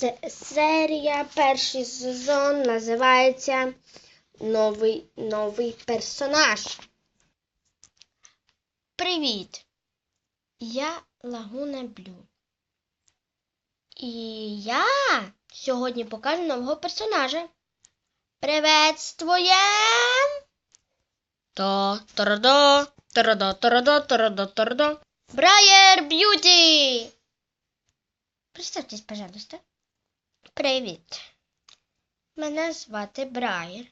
Се- серія, перший сезон називається Новий, Новий персонаж. Привіт! Я Лагуна Блю. І я сьогодні покажу нового персонажа. Приветствуєм! Та тарадо, тарадо, тарадо, тарадо, тарадо. Брайер Б'юті! Представтесь, пожалуйста. Привіт. Мене звати Брайер.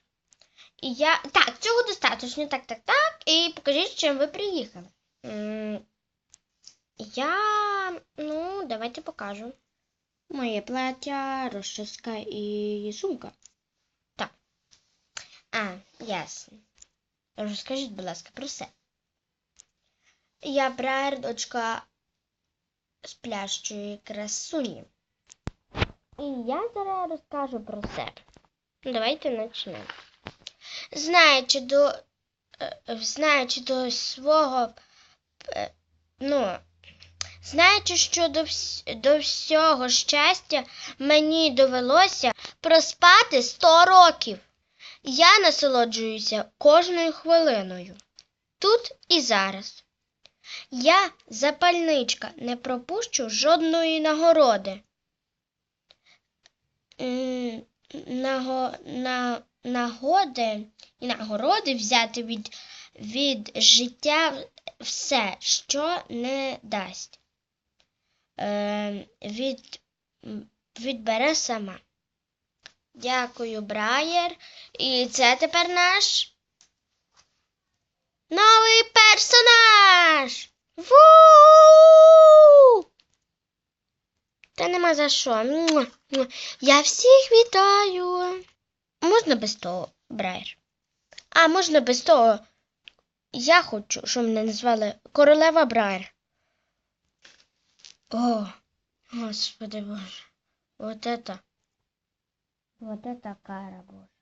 І я. Так, цього достатньо. Так, так, так. І покажіть, з чим ви приїхали. Я. Ну, давайте покажу. Моє плаття, розчіска і сумка. Так. А, ясно. Розкажіть, будь ласка, про себе. Я Брайер, дочка сплящої красуні. Я зараз розкажу про себе. Давайте почнемо. Знаючи до, е, знаючи до свого, е, ну, знаючи, що до, до всього щастя мені довелося проспати 100 років. Я насолоджуюся кожною хвилиною. Тут і зараз. Я запальничка, не пропущу жодної нагороди. Нагоди і нагороди взяти від, від життя все, що не дасть. Е, від, відбере сама. Дякую, Брайер. І це тепер наш новий персонаж. Та нема за що. Я всіх вітаю. Можна без того, Брайер? А, можна без того. Я хочу, щоб мене назвали королева Брайер. О, господи боже. Вот это. Вот это кара, боже.